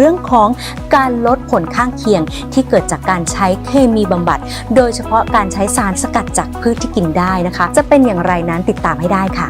เรื่องของการลดผลข้างเคียงที่เกิดจากการใช้เคมีบำบัด โดยเฉพาะการใช้สารสกัดจากพืชที่กินได้นะคะ จะเป็นอย่างไรนั้นติดตามให้ได้ค่ะ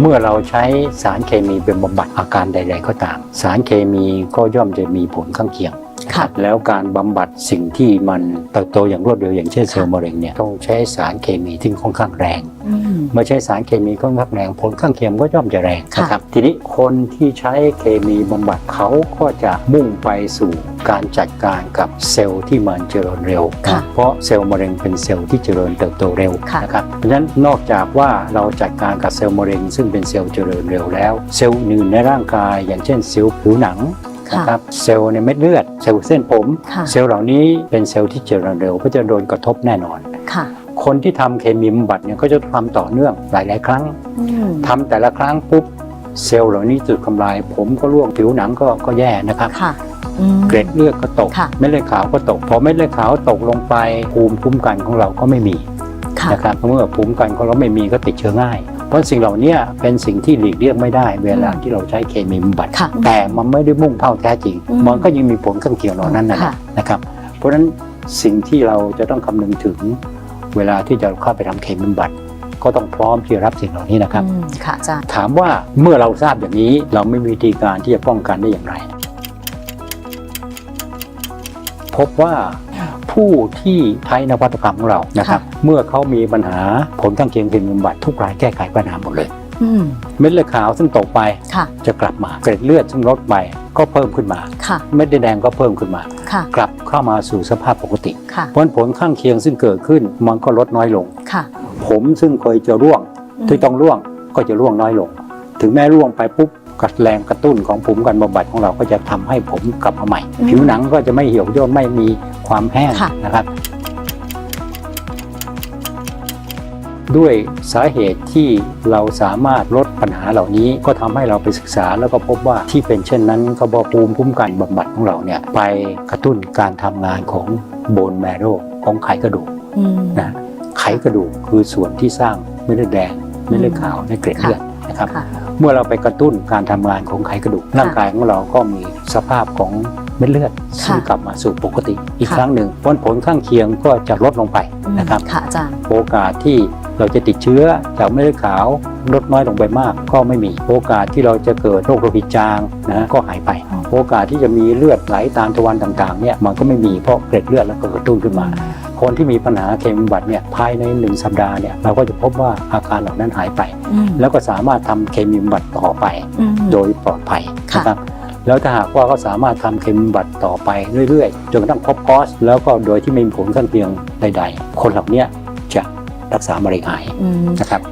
เมื่อเราใช้สารเคมีเป็นบำบัดอาการใด ๆ ก็ตาม สารเคมีก็ย่อมจะมีผลข้างเคียง ค่ะแล้วการบำบัดสิ่งที่มันเติบโตอย่างรวดเร็วอย่างเช่นเซลล์มะเร็งเนี่ยต้องใช้สารเคมีที่ค่อนข้างแรงอืมเมื่อใช้สารเคมีค่อนข้างแรงผลข้างเคียงก็ย่อมจะแรงค่ะนะครับทีนี้คนที่ใช้เคมีบำบัดเขาก็จะมุ่งไปสู่การจัดการกับเซลล์ที่มันเจริญเร็วค่ะเพราะเซลล์มะเร็งเป็นเซลล์ที่เจริญเติบโตเร็วค่ะนะครับเพราะฉะนั้นนอกจากว่าเราจัดการกับเซลล์มะเร็ง ซึ่งเป็นเซลล์เจริญเร็วแล้ว เซลล์อื่นในร่างกาย อย่างเช่นเซลล์ผิวหนังค่ะ นะครับเซลล์ในเม็ดเลือดเซลล์เส้นผมค่ะเซลล์เหล่านี้เป็นเซลล์ที่เจริญเร็วก็จะโดนกระทบแน่นอนค่ะคนที่ทำเคมีบำบัดเนี่ยก็จะทำต่อเนื่องหลาย ๆ ครั้งอืมทำแต่ละครั้งปุ๊บเซลล์เหล่านี้ถูกทำลาย ผมก็ร่วงผิวหนังก็ก็แย่นะครับค่ะอืมเกล็ดเลือดก็ตกค่ะเม็ดเลือดขาวก็ตกพอเม็ดเลือดขาวตกลงไปภูมิคุ้มกันของเราก็ไม่มีค่ะนะครับเมื่อภูมิคุ้มกันของเราไม่มีก็ติดเชื้อง่าย เพราะสิ่งเหล่านี้เป็นสิ่งที่หลีกเลี่ยงไม่ได้ เวลาที่เราใช้เคมีบำบัดค่ะแต่มันไม่ได้มุ่งเท่าแท้จริงอืมมันก็ยังมีผลข้างเคียงเหล่านั้นนะค่ะนะครับ เพราะฉะนั้นสิ่งที่เราจะต้องคำนึงถึงเวลาที่จะเข้าไปทำเคมีบำบัด ก็ต้องพร้อมที่จะรับสิ่งเหล่านี้นะครับอืมค่ะอาจารย์ถามว่าเมื่อเราทราบอย่างนี้เราไม่มีวิธีการที่จะป้องกันได้อย่างไร พบว่า ผู้ที่ใช้นวัตกรรมของเรานะครับ เมื่อเขามีปัญหาผลข้างเคียงเคมีบำบัดทุกรายแก้ไขปัญหาหมดเลยอืมเม็ดเลือดขาวซึ่งตกไปค่ะจะกลับมาเกล็ดเลือดซึ่งลดไปก็เพิ่มขึ้นมาค่ะเม็ดเลือดแดงก็เพิ่มขึ้นมาค่ะกลับเข้ามาสู่สภาพปกติค่ะเพราะฉะนั้นผลข้างเคียงซึ่งเกิดขึ้นมันก็ลดน้อยลงค่ะผมซึ่งเคยจะร่วงที่ต้องร่วงก็จะร่วงน้อยลง ถึงแม้ร่วงไปปุ๊บ กัดแรงกระตุ้นของภูมิคุ้มกันบำบัดของเราก็จะทำให้ผมกลับมาใหม่อืมผิวหนังก็จะไม่เหี่ยวย่นไม่มีความแห้งค่ะนะครับ ด้วยสาเหตุที่เราสามารถลดปัญหาเหล่านี้ก็ทำให้เราไปศึกษาแล้วก็พบว่าที่เป็นเช่นนั้นก็เพราะภูมิคุ้มกันบำบัดของเราเนี่ยไปกระตุ้นการทำงานของโบนแมโรของไขกระดูกอืมนะไขกระดูกคือส่วนที่สร้างเม็ดเลือดแดงเม็ดเลือดขาวในเกล็ดเลือดนะครับค่ะ เมื่อเราไปกระตุ้นการทำงานของไขกระดูกร่างกายของเราก็มีสภาพของเม็ดเลือดซึ่งกลับมาสู่ปกติอีกค่ะครั้งหนึ่งผลผลข้างเคียงก็จะลดลงไปอืมนะครับค่ะอาจารย์โอกาสที่เราจะติดเชื้อจากเม็ดเลือดขาวลดน้อยลงไปมากก็ไม่มีโอกาสที่เราจะเกิดโรคโลหิตจางนะก็หายไปอ๋อโอกาสที่จะมีเลือดไหลตามทวารต่างๆเนี่ยมันก็ไม่มีเพราะเกล็ดเลือดแล้วก็กระตุ้นขึ้นมา คนที่มีปัญหาเคมีบำบัดเนี่ยภายในหนึ่งสัปดาห์เนี่ยเราก็จะพบว่าอาการเหล่านั้นหายไปอืมแล้วก็สามารถทำเคมีบำบัดต่อไปอืมโดยปลอดภัยค่ะนะครับแล้วถ้าหากว่าเขาสามารถทำเคมีบำบัดต่อไปเรื่อยๆ จนกระทั่งครบคอร์สแล้วก็โดยที่ไม่มีผลข้างเคียงใด ๆ คนเหล่าเนี้จะรักษามะเร็งหายอืมนะครับ